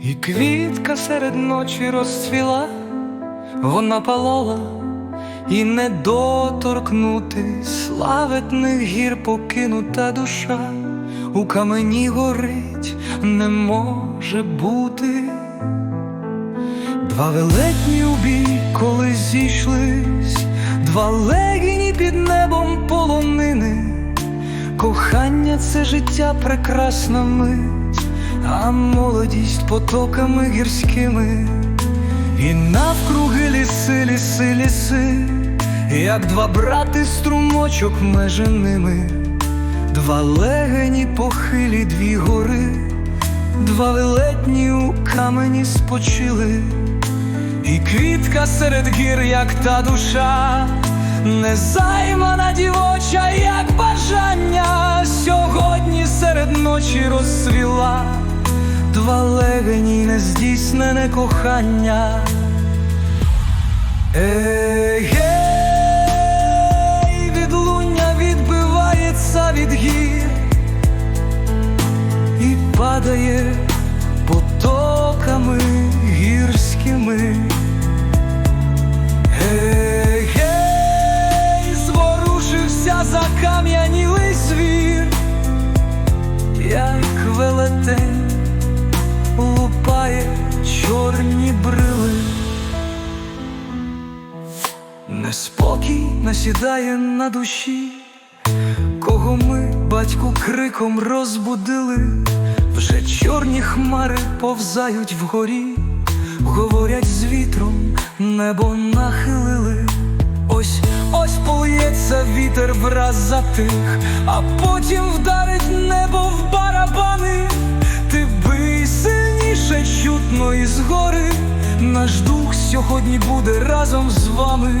І квітка серед ночі розцвіла, вона палала, і не доторкнути славетних гір покинута душа у камені горить не може бути. Два велетні у коли зійшлись, два легіні під небом полонини. Кохання це життя прекрасна мить, а молодість потоками гірськими, і навкруги ліси, ліси, ліси, як два брати струмочок межи ними, два легені похилі дві гори, два велетні у камені спочили, і квітка серед гір, як та душа. Незаймана дівоча, як бажання, сьогодні серед ночі розцвіла, два легені нездійснене кохання. Ей, відлуння відбивається від гір і падає потоками гірськими. Неспокій насідає на душі, кого ми, батьку, криком розбудили, вже чорні хмари повзають вгорі, говорять з вітром, небо нахилили. Ось ось полється вітер враз затих, а потім вдарить небо в барабани. Ти бий сильніше чутно із гори. Наш дух сьогодні буде разом з вами.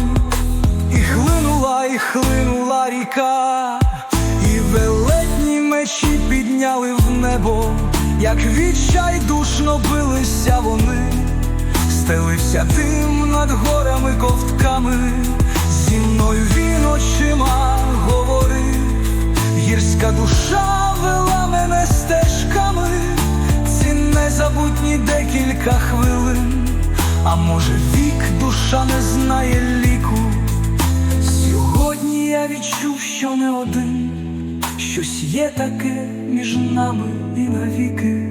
Як відчайдушно билися вони, стелився дим над горами ковтками, зі мною він очима говорив, гірська душа вела мене стежками, ці незабутні декілька хвилин, а може вік душа не знає ліку. Сьогодні я відчув, що не один, щось є таке між нами і навіки.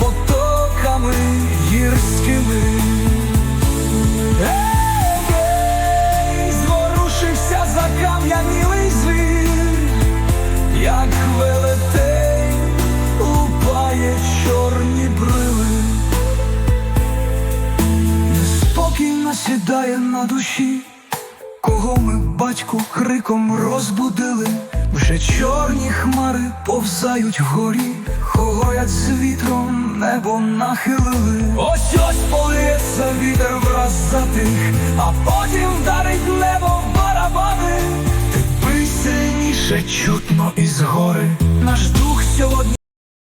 Потоками гірськими. Ей, душі, кого ми, батьку, криком розбудили. Вже чорні хмари повзають вгорі, говорять з вітром, небо нахилили. Ось ось полється вітер враз затих, а потім вдарить небо в барабани. Ти бий сильніше чутно із гори. Наш дух сьогодні.